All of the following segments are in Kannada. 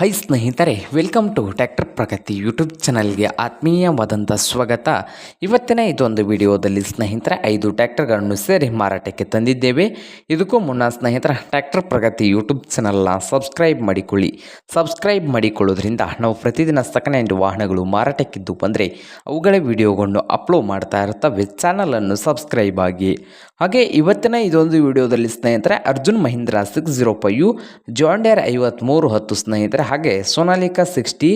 ಹೈ ಸ್ನೇಹಿತರೆ welcome to tractor Pragati YouTube ಚಾನಲ್ಗೆ ಆತ್ಮೀಯವಾದಂಥ ಸ್ವಾಗತ. ಇವತ್ತಿನ ಇದೊಂದು ವಿಡಿಯೋದಲ್ಲಿ ಸ್ನೇಹಿತರೆ, ಐದು ಟ್ಯಾಕ್ಟರ್ಗಳನ್ನು ಸೇರಿ ಮಾರಾಟಕ್ಕೆ ತಂದಿದ್ದೇವೆ. ಇದಕ್ಕೂ ಮುನ್ನ ಸ್ನೇಹಿತರ ಟ್ಯಾಕ್ಟರ್ ಪ್ರಗತಿ ಯೂಟ್ಯೂಬ್ ಚಾನಲ್ನ ಸಬ್ಸ್ಕ್ರೈಬ್ ಮಾಡಿಕೊಳ್ಳಿ. ಸಬ್ಸ್ಕ್ರೈಬ್ ಮಾಡಿಕೊಳ್ಳೋದ್ರಿಂದ ನಾವು ಪ್ರತಿದಿನ ಸೆಕೆಂಡ್ ಹ್ಯಾಂಡ್ ವಾಹನಗಳು ಮಾರಾಟಕ್ಕಿದ್ದು ಬಂದರೆ, ಅವುಗಳ ವಿಡಿಯೋಗಳನ್ನು ಅಪ್ಲೋಡ್ ಮಾಡ್ತಾ ಇರ್ತವೆ. ಚಾನಲನ್ನು ಸಬ್ಸ್ಕ್ರೈಬ್ ಆಗಿ. ಹಾಗೆ ಇವತ್ತಿನ ಇದೊಂದು ವಿಡಿಯೋದಲ್ಲಿ ಸ್ನೇಹಿತರೆ, Arjun Mahindra six zero five John Deere ಐವತ್ತ್ಮೂರು ಹತ್ತು ಸ್ನೇಹಿತರೆ ಹಾಗೆ ಸೋನಾಲಿಕಾ ಸಿಕ್ಸ್ಟಿ,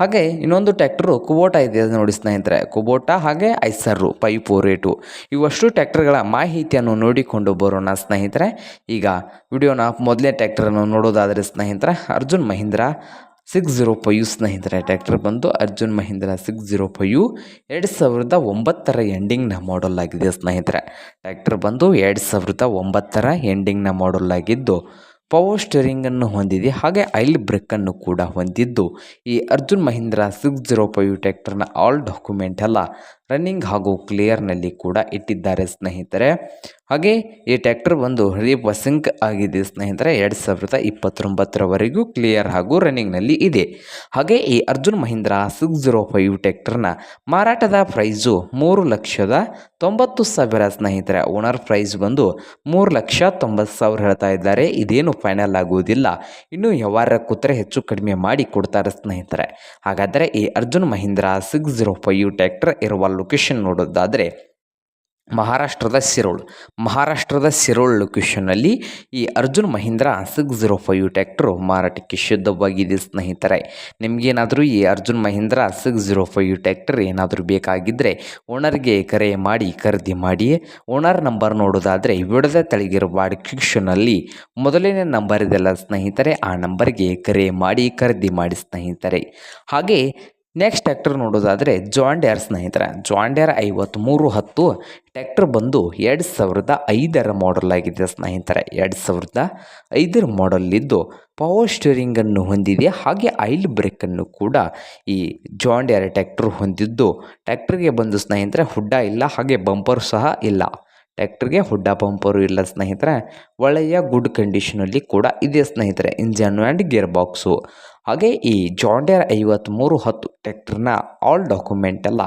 ಹಾಗೆ ಇನ್ನೊಂದು ಟ್ಯಾಕ್ಟರು ಕುಬೋಟಾ ಇದೆ ನೋಡಿ ಸ್ನೇಹಿತರೆ. ಕುಬೋಟಾ ಹಾಗೆ ಐಸರು ಫೋರ್ ಏಟು ಇವಷ್ಟು ಟ್ಯಾಕ್ಟರ್ಗಳ ಮಾಹಿತಿಯನ್ನು ನೋಡಿಕೊಂಡು ಬರೋಣ ಸ್ನೇಹಿತರೆ. ಈಗ ವಿಡಿಯೋನ ಮೊದಲನೇ ಟ್ಯಾಕ್ಟರನ್ನು ನೋಡೋದಾದರೆ ಸ್ನೇಹಿತರೆ, Arjun Mahindra six zero five ಸ್ನೇಹಿತರೆ. ಟ್ಯಾಕ್ಟರ್ ಬಂದು Arjun Mahindra six zero five ಎರಡು ಸಾವಿರದ ಒಂಬತ್ತರ ಎಂಡಿಂಗ್ನ ಮಾಡಲ್ ಆಗಿದೆ ಸ್ನೇಹಿತರೆ. ಟ್ಯಾಕ್ಟರ್ ಬಂದು ಎರಡು ಸಾವಿರದ ಒಂಬತ್ತರ ಎಂಡಿಂಗ್ನ ಮಾಡಲ್ ಆಗಿದ್ದು ಪವರ್ ಸ್ಟೇರಿಂಗನ್ನು ಹೊಂದಿದೆ. ಹಾಗೆ ಐಲ್ ಬ್ರೇಕನ್ನು ಕೂಡ ಹೊಂದಿದ್ದು. ಈ Arjun Mahindra six zero five ಟ್ಯಾಕ್ಟರ್ನ all document ಎಲ್ಲ ರನ್ನಿಂಗ್ ಹಾಗೂ ಕ್ಲಿಯರ್ನಲ್ಲಿ ಕೂಡ ಇಟ್ಟಿದ್ದಾರೆ ಸ್ನೇಹಿತರೆ. ಹಾಗೆ ಈ ಟ್ಯಾಕ್ಟರ್ ಬಂದು ರೀಬಸಿಂಗ್ ಆಗಿದೆ ಸ್ನೇಹಿತರೆ. ಎರಡು ಸಾವಿರದ ಇಪ್ಪತ್ತೊಂಬತ್ತರವರೆಗೂ ಕ್ಲಿಯರ್ ಹಾಗೂ ರನ್ನಿಂಗ್ನಲ್ಲಿ ಇದೆ. ಹಾಗೆ ಈ Arjun Mahindra six zero five ಟ್ಯಾಕ್ಟರ್ನ ಮಾರಾಟದ ಪ್ರೈಸು ಮೂರು ಲಕ್ಷದ ತೊಂಬತ್ತು ಸಾವಿರ ಸ್ನೇಹಿತರೆ. ಓನರ್ ಪ್ರೈಸ್ ಬಂದು ಮೂರು ಲಕ್ಷ ತೊಂಬತ್ತು ಸಾವಿರ ಹೇಳ್ತಾ ಇದ್ದಾರೆ. ಇದೇನು ಫೈನಲ್ ಆಗುವುದಿಲ್ಲ. ಇನ್ನು ಯಾವಾರ ಕೂತ್ರೆ ಹೆಚ್ಚು ಕಡಿಮೆ ಮಾಡಿ ಕೊಡ್ತಾರೆ ಸ್ನೇಹಿತರೆ. ಹಾಗಾದರೆ ಈ Arjun Mahindra six zero five tractor ಇರುವ ಲೊಕೇಶನ್ ನೋಡೋದಾದರೆ ಮಹಾರಾಷ್ಟ್ರದ ಸಿರೋಳ್. ಮಹಾರಾಷ್ಟ್ರದ ಸಿರೋಳ್ ಲೊಕೇಶನ್ನಲ್ಲಿ ಈ Arjun Mahindra six zero five tractor ಮಾರಾಟಕ್ಕೆ ಶುದ್ಧವಾಗಿದೆ ಸ್ನೇಹಿತರೆ, ನಿಮಗೇನಾದರೂ ಈ Arjun Mahindra six zero five tractor ಏನಾದರೂ ಬೇಕಾಗಿದ್ದರೆ ಓನರ್ಗೆ ಕರೆ ಮಾಡಿ, ಖರೀದಿ ಮಾಡಿ, ಓನರ್ ನಂಬರ್ ನೋಡೋದಾದರೆ ವಿಡದ ತೆಳಗಿರುವ ಡಿಸ್ಕ್ರಿಪ್ಷನಲ್ಲಿ ಮೊದಲನೇ ನಂಬರ್ ಇದೆಲ್ಲ ಸ್ನೇಹಿತರೆ, ಆ ನಂಬರ್ಗೆ ಕರೆ ಮಾಡಿ, ಖರೀದಿ ಮಾಡಿ ಸ್ನೇಹಿತರೆ. ಹಾಗೆ ನೆಕ್ಸ್ಟ್ ಟ್ಯಾಕ್ಟರ್ ನೋಡೋದಾದರೆ ಜಾಂಡ್ಯಾರ್ ಸ್ನೇಹಿತರೆ. ಜಾಂಡ್ಯಾರ್ ಐವತ್ತ್ಮೂರು ಹತ್ತು ಟ್ಯಾಕ್ಟರ್ ಬಂದು ಎರಡು ಸಾವಿರದ ಐದರ ಮಾಡಲ್ ಆಗಿದೆ ಸ್ನೇಹಿತರೆ. ಎರಡು ಸಾವಿರದ ಐದರ ಮಾಡಲ್ಲಿದ್ದು ಪವರ್ ಸ್ಟೇರಿಂಗನ್ನು ಹೊಂದಿದೆ. ಹಾಗೆ ಆಯಿಲ್ ಬ್ರೇಕನ್ನು ಕೂಡ ಈ ಜಾಂಡ್ಯಾರ್ ಟ್ಯಾಕ್ಟರ್ ಹೊಂದಿದ್ದು ಟ್ಯಾಕ್ಟರ್ಗೆ ಬಂದು ಸ್ನೇಹಿತರೆ ಹುಡ್ಡ ಇಲ್ಲ, ಹಾಗೆ ಬಂಪರ್ ಸಹ ಇಲ್ಲ. ಟ್ಯಾಕ್ಟರ್ಗೆ ಹುಡ್ಡ ಪಂಪರು ಇಲ್ಲ ಸ್ನೇಹಿತರೆ. ಒಳ್ಳೆಯ ಗುಡ್ ಕಂಡೀಷನಲ್ಲಿ ಕೂಡ ಇದೆ ಸ್ನೇಹಿತರೆ. ಇಂಜನ್ ಆ್ಯಂಡ್ ಗೇರ್ ಬಾಕ್ಸು ಹಾಗೆ ಈ ಜಾಂಡಿಯರ್ ಐವತ್ತ್ಮೂರು ಹತ್ತು ಟ್ಯಾಕ್ಟ್ರನ್ನ ಆಲ್ ಡಾಕ್ಯುಮೆಂಟ್ ಎಲ್ಲ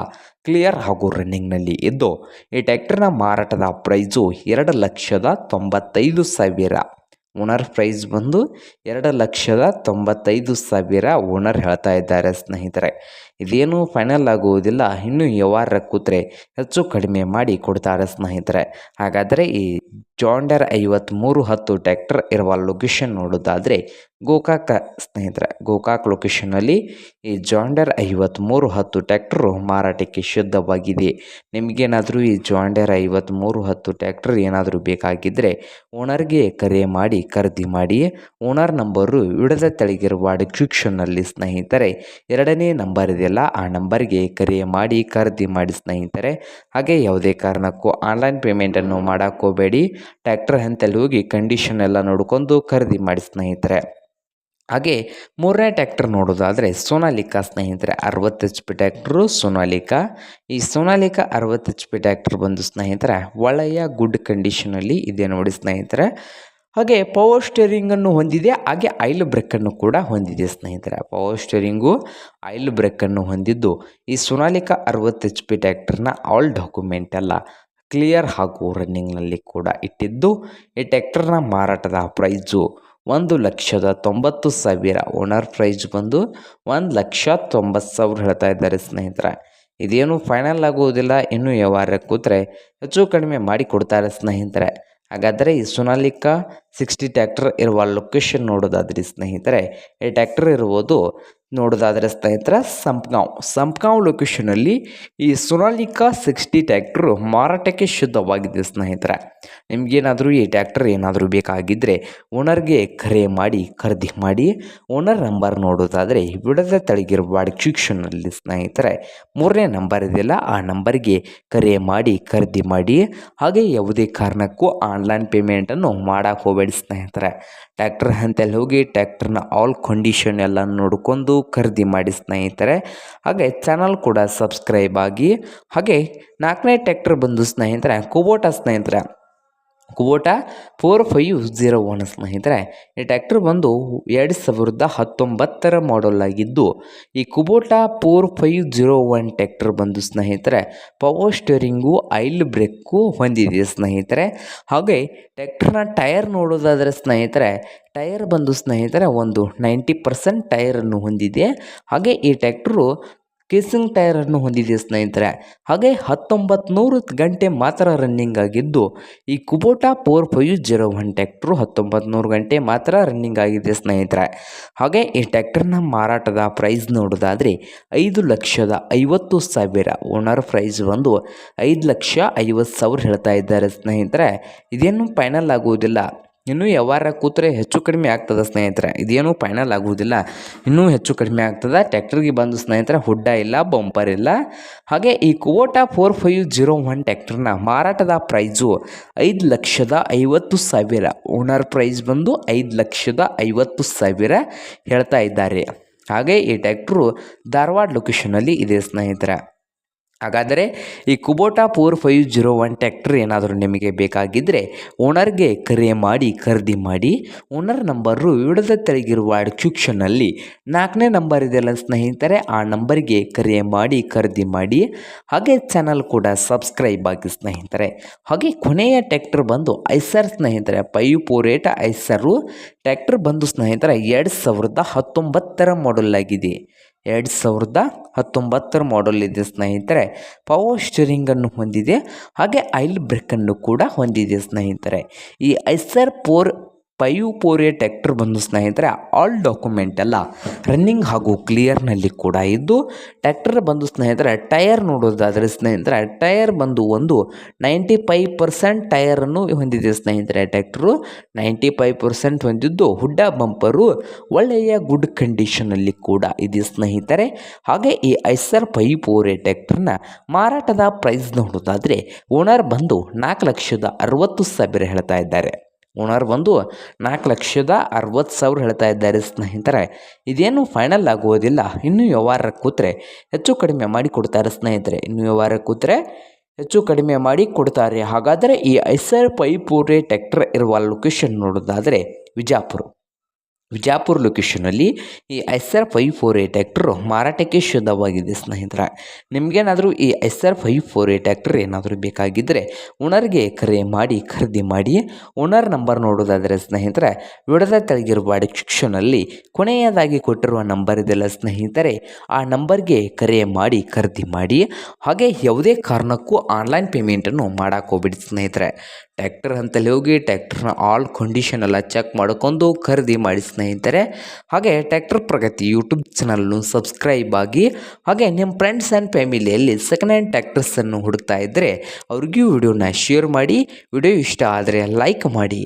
ಕ್ಲಿಯರ್ ಹಾಗೂ ರನ್ನಿಂಗ್ನಲ್ಲಿ ಇದ್ದು, ಈ ಟ್ಯಾಕ್ಟರ್ನ ಮಾರಾಟದ ಪ್ರೈಸು ಎರಡು ಲಕ್ಷದ ತೊಂಬತ್ತೈದು ಸಾವಿರ. ಓನರ್ ಪ್ರೈಸ್ ಬಂದು ಎರಡು ಲಕ್ಷದ ತೊಂಬತ್ತೈದು ಸಾವಿರ ಓನರ್ ಹೇಳ್ತಾ ಇದ್ದಾರೆ ಸ್ನೇಹಿತರೆ. ಇದೇನು ಫೈನಲ್ ಆಗುವುದಿಲ್ಲ. ಇನ್ನೂ ವ್ಯವಹಾರ ಕೂತ್ರೆ ಹೆಚ್ಚು ಕಡಿಮೆ ಮಾಡಿ ಕೊಡ್ತಾರೆ ಸ್ನೇಹಿತರೆ. ಹಾಗಾದರೆ ಈ ಜಾಂಡರ್ ಐವತ್ತ್ಮೂರು ಹತ್ತು ಟ್ಯಾಕ್ಟರ್ ಇರುವ ಲೊಕೇಶನ್ ನೋಡೋದಾದರೆ ಗೋಕಾಕ ಸ್ನೇಹಿತರೆ. ಗೋಕಾಕ್ ಲೊಕೇಶನಲ್ಲಿ ಈ ಜಾಂಡರ್ ಐವತ್ತ್ಮೂರು ಹತ್ತು ಟ್ಯಾಕ್ಟ್ರು ಮಾರಾಟಕ್ಕೆ ಶುದ್ಧವಾಗಿದೆ. ನಿಮಗೇನಾದರೂ ಈ ಜಾಂಡರ್ ಐವತ್ತ್ಮೂರು ಹತ್ತು ಟ್ಯಾಕ್ಟರ್ ಏನಾದರೂ ಬೇಕಾಗಿದ್ದರೆ ಓನರ್ಗೆ ಕರೆ ಮಾಡಿ, ಖರೀದಿ ಮಾಡಿ ಓನರ್ ನಂಬರು ವಿಡದ ತೆಳಗಿರುವ ಡಿಸ್ಕ್ರಿಪ್ಷನ್ನಲ್ಲಿ ಸ್ನೇಹಿತರೆ. ಎರಡನೇ ನಂಬರ್ ಇದೆಯಲ್ಲ ಆ ನಂಬರ್ಗೆ ಕರೆ ಮಾಡಿ ಖರೀದಿ ಮಾಡಿ ಸ್ನೇಹಿತರೆ. ಹಾಗೆ ಯಾವುದೇ ಕಾರಣಕ್ಕೂ ಆನ್ಲೈನ್ ಪೇಮೆಂಟನ್ನು ಮಾಡೋಕ್ಕೋಬೇಡಿ ಟ್ಯಾಕ್ಟರ್ ಹಂತಲ್ಲಿ ಹೋಗಿ ಕಂಡೀಷನ್ ಎಲ್ಲ ನೋಡಿಕೊಂಡು ಖರೀದಿ ಮಾಡಿ ಸ್ನೇಹಿತರೆ. ಹಾಗೆ ಮೂರನೇ ಟ್ಯಾಕ್ಟರ್ ನೋಡೋದಾದರೆ ಸೋನಾಲಿಕಾ ಸ್ನೇಹಿತರೆ. ಅರವತ್ತು ಎಚ್ ಪಿ ಟ್ಯಾಕ್ಟ್ರು ಸೋನಾಲಿಕಾ. ಈ ಸೋನಾಲಿಕಾ ಅರವತ್ತು ಎಚ್ ಪಿ ಟ್ಯಾಕ್ಟ್ರ್ ಬಂದು ಸ್ನೇಹಿತರೆ, ಒಳ್ಳೆಯ ಗುಡ್ ಕಂಡೀಷನಲ್ಲಿ ಇದೆ ನೋಡಿ ಸ್ನೇಹಿತರೆ. ಹಾಗೆ ಪವರ್ ಸ್ಟೇರಿಂಗನ್ನು ಹೊಂದಿದೆ, ಹಾಗೆ ಆಯಿಲ್ ಬ್ರೇಕನ್ನು ಕೂಡ ಹೊಂದಿದೆ ಸ್ನೇಹಿತರೆ. ಪವರ್ ಸ್ಟೇರಿಂಗು ಆಯಿಲ್ ಬ್ರೇಕನ್ನು ಹೊಂದಿದ್ದು ಈ ಸೋನಾಲಿಕಾ ಅರವತ್ತು ಎಚ್ ಪಿ ಟ್ಯಾಕ್ಟರ್ನ ಆಲ್ ಡಾಕ್ಯುಮೆಂಟ್ ಎಲ್ಲ ಕ್ಲಿಯರ್ ಹಾಗೂ ರನ್ನಿಂಗ್ನಲ್ಲಿ ಕೂಡ ಇಟ್ಟಿದ್ದು, ಈ ಟ್ಯಾಕ್ಟರ್ನ ಮಾರಾಟದ ಪ್ರೈಸು ಒಂದು ಲಕ್ಷದ ತೊಂಬತ್ತು ಸಾವಿರ ಓನರ್ ಪ್ರೈಸ್ ಬಂದು ಒಂದು ಲಕ್ಷ ತೊಂಬತ್ತು ಸಾವಿರ ಹೇಳ್ತಾ ಇದ್ದಾರೆ ಸ್ನೇಹಿತರೆ. ಇದೇನು ಫೈನಲ್ ಆಗುವುದಿಲ್ಲ ಇನ್ನೂ ವ್ಯವಹಾರ ಕೂತ್ರೆ ಹೆಚ್ಚು ಕಡಿಮೆ ಮಾಡಿ ಕೊಡ್ತಾರೆ ಸ್ನೇಹಿತರೆ. ಹಾಗಾದರೆ ಈ ಸೊನಾಲಿಕಾ ಸಿಕ್ಸ್ಟಿ ಟ್ಯಾಕ್ಟರ್ ಇರುವ ಲೊಕೇಶನ್ ನೋಡೋದಾದ್ರೆ ಸ್ನೇಹಿತರೆ. ಈ ಟ್ಯಾಕ್ಟರ್ ಇರುವುದು ನೋಡೋದಾದರೆ ಸ್ನೇಹಿತರ ಸಂಪ್ಗಾಂವ್ ಸಂಪ್ಗಾಂವ್ ಲೊಕೇಶನಲ್ಲಿ ಈ ಸೊನಾಲಿಕಾ ಸಿಕ್ಸ್ಟಿ ಟ್ಯಾಕ್ಟ್ರು ಮಾರಾಟಕ್ಕೆ ಶುದ್ಧವಾಗಿದೆ ಸ್ನೇಹಿತರೆ. ನಿಮಗೇನಾದರೂ ಈ ಟ್ಯಾಕ್ಟರ್ ಏನಾದರೂ ಬೇಕಾಗಿದ್ದರೆ ಓನರ್ಗೆ ಕರೆ ಮಾಡಿ, ಖರೀದಿ ಮಾಡಿ ಓನರ್ ನಂಬರ್ ನೋಡೋದಾದರೆ ಬಿಡದ ತಳಗಿರುವ ಶಿಕ್ಷಣದಲ್ಲಿ ಸ್ನೇಹಿತರೆ ಮೂರನೇ ನಂಬರ್ ಇದೆಯಲ್ಲ, ಆ ನಂಬರ್ಗೆ ಕರೆ ಮಾಡಿ, ಖರೀದಿ ಮಾಡಿ, ಹಾಗೆ ಯಾವುದೇ ಕಾರಣಕ್ಕೂ ಆನ್ಲೈನ್ ಪೇಮೆಂಟನ್ನು ಮಾಡೋಕ್ಕೆ ಹೋಗಬೇಡಿ ಸ್ನೇಹಿತರೆ. ಟ್ಯಾಕ್ಟರ್ ಅಂತಲ್ಲಿ ಹೋಗಿ ಟ್ಯಾಕ್ಟರ್ನ ಆಲ್ ಕಂಡೀಷನ್ ಎಲ್ಲ ನೋಡಿಕೊಂಡು ಖರೀದಿ ಮಾಡಿ ಸ್ನೇಹಿತರೆ. ಹಾಗೆ ಚಾನಲ್ ಕೂಡ ಸಬ್ಸ್ಕ್ರೈಬ್ ಆಗಿ ಹಾಗೆ ನಾಲ್ಕನೇ ಟ್ಯಾಕ್ಟರ್ ಬಂದು ಸ್ನೇಹಿತರೆ, ಕುಬೋಟ ಸ್ನೇಹಿತರೆ. Kubota four five zero one ಸ್ನೇಹಿತರೆ, ಈ ಟ್ಯಾಕ್ಟರ್ ಬಂದು ಎರಡು ಸಾವಿರದ ಹತ್ತೊಂಬತ್ತರ ಮಾಡೆಲ್ ಆಗಿದ್ದು, ಈ Kubota four five zero one tractor ಬಂದು ಸ್ನೇಹಿತರೆ ಪವರ್ ಸ್ಟೇರಿಂಗು ಆಯಿಲ್ ಬ್ರೇಕು ಹೊಂದಿದೆ ಸ್ನೇಹಿತರೆ. ಹಾಗೆ ಟ್ಯಾಕ್ಟರ್ನ ಟೈರ್ ನೋಡೋದಾದರೆ ಸ್ನೇಹಿತರೆ ಟೈರ್ ಬಂದು ಸ್ನೇಹಿತರೆ ಒಂದು ನೈಂಟಿ ಪರ್ಸೆಂಟ್ ಟೈರನ್ನು ಹೊಂದಿದೆ. ಹಾಗೆ ಈ ಟ್ಯಾಕ್ಟ್ರು ಕೇಸಿಂಗ್ ಟೈರನ್ನು ಹೊಂದಿದೆ ಸ್ನೇಹಿತರೆ. ಹಾಗೆ ಹತ್ತೊಂಬತ್ತು ನೂರು ಗಂಟೆ ಮಾತ್ರ ರನ್ನಿಂಗ್ ಆಗಿದ್ದು, ಈ Kubota four five zero one tractor ಹತ್ತೊಂಬತ್ತು ಗಂಟೆ ಮಾತ್ರ ರನ್ನಿಂಗ್ ಆಗಿದೆ ಸ್ನೇಹಿತರೆ. ಹಾಗೆ ಈ ಟ್ಯಾಕ್ಟರ್ನ ಮಾರಾಟದ ಪ್ರೈಸ್ ನೋಡೋದಾದರೆ ಐದು ಲಕ್ಷದ ಐವತ್ತು ಸಾವಿರ. ಓನರ್ ಪ್ರೈಸ್ ಬಂದು ಐದು ಲಕ್ಷ ಐವತ್ತು ಸಾವಿರ ಹೇಳ್ತಾ ಇದ್ದಾರೆ ಸ್ನೇಹಿತರೆ. ಇದೇನು ಫೈನಲ್ ಆಗುವುದಿಲ್ಲ. ಇನ್ನೂ ವ್ಯವಹಾರ ಕೂತ್ರೆ ಹೆಚ್ಚು ಕಡಿಮೆ ಆಗ್ತದೆ ಸ್ನೇಹಿತರೆ. ಇದೇನು ಫೈನಲ್ ಆಗುವುದಿಲ್ಲ. ಇನ್ನೂ ಹೆಚ್ಚು ಕಡಿಮೆ ಆಗ್ತದೆ. ಟ್ಯಾಕ್ಟರ್ಗೆ ಬಂದು ಸ್ನೇಹಿತರೆ, ಹುಡ್ಡ ಇಲ್ಲ ಬಂಪರ್ ಇಲ್ಲ. ಹಾಗೆ ಈ Kubota four five zero one ಟ್ಯಾಕ್ಟರ್ನ ಮಾರಾಟದ ಪ್ರೈಸು ಐದು ಲಕ್ಷದ ಐವತ್ತು ಸಾವಿರ. ಓನರ್ ಪ್ರೈಸ್ ಬಂದು ಐದು ಲಕ್ಷದ ಐವತ್ತು ಸಾವಿರ ಹೇಳ್ತಾ ಇದ್ದಾರೆ. ಹಾಗೆ ಈ ಟ್ಯಾಕ್ಟ್ರು ಧಾರವಾಡ ಲೊಕೇಶನಲ್ಲಿ ಇದೆ ಸ್ನೇಹಿತರೆ. ಹಾಗಾದರೆ ಈ Kubota four five zero one tractor ಏನಾದರೂ ನಿಮಗೆ ಬೇಕಾಗಿದ್ದರೆ ಓನರ್ಗೆ ಕರೆ ಮಾಡಿ, ಖರೀದಿ ಮಾಡಿ, ಓನರ್ ನಂಬರು ವಿಡದ ತೆಳಗಿರುವ ಡಿಸ್ಕ್ರಿಪ್ಷನ್ನಲ್ಲಿ ನಾಲ್ಕನೇ ನಂಬರ್ ಇದೆಯಲ್ಲ ಸ್ನೇಹಿತರೆ, ಆ ನಂಬರ್ಗೆ ಕರೆ ಮಾಡಿ, ಖರೀದಿ ಮಾಡಿ. ಹಾಗೆ ಚಾನಲ್ ಕೂಡ ಸಬ್ಸ್ಕ್ರೈಬ್ ಆಗಿ ಸ್ನೇಹಿತರೆ. ಹಾಗೆ ಕೊನೆಯ ಟ್ಯಾಕ್ಟರ್ ಬಂದು ಐಸರ್ ಸ್ನೇಹಿತರೆ five four eight Eicher. Tractor ಬಂದು ಸ್ನೇಹಿತರೆ, ಎರಡು ಸಾವಿರದ ಹತ್ತೊಂಬತ್ತರ ಮಾಡೆಲ್ ಆಗಿದೆ. ಎರಡು ಸಾವಿರದ ಹತ್ತೊಂಬತ್ತರ ಮಾಡೆಲ್ ಇದೆ ಸ್ನೇಹಿತರೆ. ಪವರ್ ಸ್ಟೀರಿಂಗನ್ನು ಹೊಂದಿದೆ. ಹಾಗೆ ಆಯಿಲ್ ಬ್ರೇಕನ್ನು ಕೂಡ ಹೊಂದಿದೆ ಸ್ನೇಹಿತರೆ. ಈ ಐಸರ್ ಫೋರ್ ಎ ಟ್ಯಾಕ್ಟರ್ ಬಂದು ಸ್ನೇಹಿತರೆ ಆಲ್ ಡಾಕ್ಯುಮೆಂಟ್ ಎಲ್ಲ ರನ್ನಿಂಗ್ ಹಾಗೂ ಕ್ಲಿಯರ್ನಲ್ಲಿ ಕೂಡ ಇದ್ದು, ಟ್ಯಾಕ್ಟರ್ ಬಂದು ಸ್ನೇಹಿತರೆ ಟೈರ್ ನೋಡೋದಾದರೆ ಸ್ನೇಹಿತರೆ ಟೈರ್ ಬಂದು ಒಂದು ನೈಂಟಿ ಫೈವ್ ಪರ್ಸೆಂಟ್ ಟಯರನ್ನು ಹೊಂದಿದೆ ಸ್ನೇಹಿತರೆ ಟ್ಯಾಕ್ಟ್ರು. ನೈಂಟಿ ಫೈವ್ ಪರ್ಸೆಂಟ್ ಹೊಂದಿದ್ದು ಹುಡ್ಡ ಬಂಪರು, ಒಳ್ಳೆಯ ಗುಡ್ ಕಂಡೀಷನಲ್ಲಿ ಕೂಡ ಇದೆ ಸ್ನೇಹಿತರೆ. ಹಾಗೆ ಈ ಐಸರ್ ಎ ಟ್ಯಾಕ್ಟರ್ನ ಮಾರಾಟದ ಪ್ರೈಸ್ ನೋಡೋದಾದರೆ ಓನರ್ ಬಂದು ನಾಲ್ಕು ಲಕ್ಷದ ಅರವತ್ತು ಸಾವಿರ ಹೇಳ್ತಾ ಇದ್ದಾರೆ. ಓನರ್ ಬಂದು ನಾಲ್ಕು ಲಕ್ಷದ ಅರವತ್ತು ಸಾವಿರ ಹೇಳ್ತಾ ಇದ್ದಾರೆ ಸ್ನೇಹಿತರೆ. ಇದೇನು ಫೈನಲ್ ಆಗುವುದಿಲ್ಲ. ಇನ್ನೂ ವ್ಯವಹಾರ ಕೂತ್ರೆ ಹೆಚ್ಚು ಕಡಿಮೆ ಮಾಡಿ ಕೊಡ್ತಾರೆ ಸ್ನೇಹಿತರೆ. ಇನ್ನೂ ವ್ಯವಹಾರ ಕೂತ್ರೆ ಹೆಚ್ಚು ಕಡಿಮೆ ಮಾಡಿ ಕೊಡ್ತಾರೆ. ಹಾಗಾದರೆ ಈ ಐಸರ್ ಪೈಪೂರೆ ಟ್ಯಾಕ್ಟರ್ ಇರುವ ಲೊಕೇಶನ್ ನೋಡೋದಾದರೆ ವಿಜಾಪುರ. ವಿಜಾಪುರ ಲೊಕೇಶನಲ್ಲಿ ಈ S R five four eight tractor ಮಾರಾಟಕ್ಕೆ ಶುದ್ಧವಾಗಿದೆ, ಸ್ನೇಹಿತರ. ನಿಮಗೇನಾದರೂ ಈ S R five four eight tractor ಏನಾದರೂ ಬೇಕಾಗಿದ್ದರೆ ಓನರ್ಗೆ ಕರೆ ಮಾಡಿ, ಖರೀದಿ ಮಾಡಿ. ಓನರ್ ನಂಬರ್ ನೋಡೋದಾದರೆ, ಸ್ನೇಹಿತರೆ, ವಿಡದ ತೆಳಗಿರುವ ಡಿಸ್ಕ್ರಿಪ್ಷನಲ್ಲಿ ಕೊನೆಯದಾಗಿ ಕೊಟ್ಟಿರುವ ನಂಬರ್ ಇದೆಲ್ಲ ಸ್ನೇಹಿತರೆ. ಆ ನಂಬರ್ಗೆ ಕರೆ ಮಾಡಿ, ಖರೀದಿ ಮಾಡಿ. ಹಾಗೆ ಯಾವುದೇ ಕಾರಣಕ್ಕೂ ಆನ್ಲೈನ್ ಪೇಮೆಂಟನ್ನು ಮಾಡೋಕೆ ಹೋಗ್ಬಿಡಿ, ಸ್ನೇಹಿತರೆ. ಟ್ಯಾಕ್ಟರ್ ಅಂತಲ್ಲಿ ಹೋಗಿ ಟ್ಯಾಕ್ಟರ್ನ ಆಲ್ ಕಂಡೀಷನ್ ಎಲ್ಲ ಚೆಕ್ ಮಾಡ್ಕೊಂಡು ಖರೀದಿ ಮಾಡಿ ಸ್ನೇಹಿತರೆ. ಹಾಗೆ ಟ್ಯಾಕ್ಟರ್ ಪ್ರಗತಿ ಯೂಟ್ಯೂಬ್ ಚಾನಲ್ನು ಸಬ್ಸ್ಕ್ರೈಬ್ ಆಗಿ, ಹಾಗೆ ನಿಮ್ಮ ಫ್ರೆಂಡ್ಸ್ ಆ್ಯಂಡ್ ಫ್ಯಾಮಿಲಿಯಲ್ಲಿ ಸೆಕೆಂಡ್ ಹ್ಯಾಂಡ್ ಟ್ಯಾಕ್ಟರ್ಸನ್ನು ಹುಡುಕ್ತಾ ಇದ್ದರೆ ಅವ್ರಿಗೂ ವಿಡಿಯೋನ ಶೇರ್ ಮಾಡಿ. ವಿಡಿಯೋ ಇಷ್ಟ ಆದರೆ ಲೈಕ್ ಮಾಡಿ.